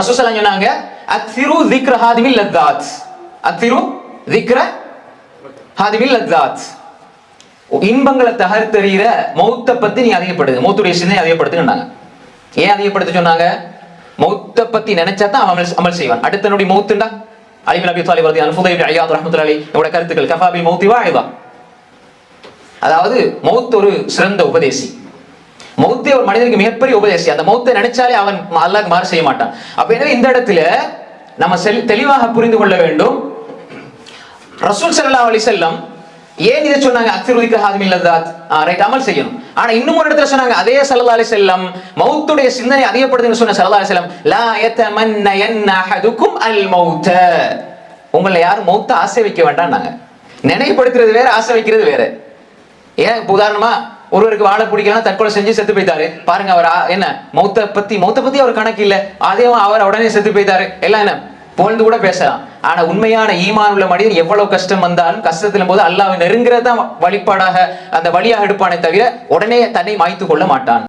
ரசூசலாம் சொன்னாங்க அத்திரு திக்ர ஹாதிமில் லத்தாத் அத்திரு திக்ர ஹாதிமில் லத்தாத் இன்பங்களை தகர்த்தெறிகிற மௌத்தை பத்தி நீ அதிகப்படுது. மௌத்துடைய சிந்தனை அதிகப்படுத்துனாங்க ஏன் அதிகப்படுத்த சொன்னாங்க? மௌத்தை பத்தி நினைச்சா தான் அமல் அமல் செய்வான். அடுத்த நொடி மௌத்துண்டா? அலிபின் அபி தாலிப் ரதி அன்புதை ஐயாத் ரஹமத்துல அலி நம்முடைய கருத்துக்கள் கஃபாபி மௌத்தி வாயிதா அதாவது மௌத் ஒரு சிறந்த உபதேசி. மௌத்தே ஒரு மனிதனுக்கு மிகப்பெரிய உபதேசி. அந்த மௌத்தை நினைச்சாலே அவன் அல்லாஹ் மாறு செய்ய மாட்டான். அப்ப எனவே இந்த இடத்துல நம்ம செல் தெளிவாக புரிந்து கொள்ள வேண்டும். ரசூல் சல்லா அலி செல்லம் ஏன் இதை சொன்னாங்க? அக்திருதிக்கு ஹாதிமில் இல்லதாத் ரைட் அமல் செய்யணும். ஆனா இன்னும் ஒரு இடத்துல சொன்னாங்க அதே சல்லா அலி செல்லம் மௌத்துடைய சிந்தனை அதிகப்படுதுன்னு சொன்ன சல்லா அலி செல்லம் லா யதமன்னயன்ன அஹதுக்கும் அல் மௌத்த. உங்களை யாரும் மௌத்த ஆசை வைக்க வேண்டாம் நாங்க நினைவுபடுத்துறது வேற ஆசை வைக்கிறது வேற. ஏன் உதாரணமா ஒருவருக்கு வாழை பிடிக்கலாம் தற்கொலை செஞ்சு செத்து போயிட்டாரு. பாருங்க அவர் என்ன மௌத்த பத்தி மௌத்த பத்தி அவர் கணக்கு இல்ல. அதையும் அவர் உடனே செத்து போயிட்டாரு. எல்லாம் என்ன? புகழ்ந்து கூட பேசலாம். ஆனா உண்மையான ஈமான் உள்ள மனிதன் எவ்வளவு கஷ்டம் வந்தாலும் கஷ்டத்திலும் போது அல்லாவை நெருங்குறதான் வழிபாடாக அந்த வழியாக எடுப்பானே தவிர உடனே தன்னை மாய்த்து கொள்ள மாட்டான்.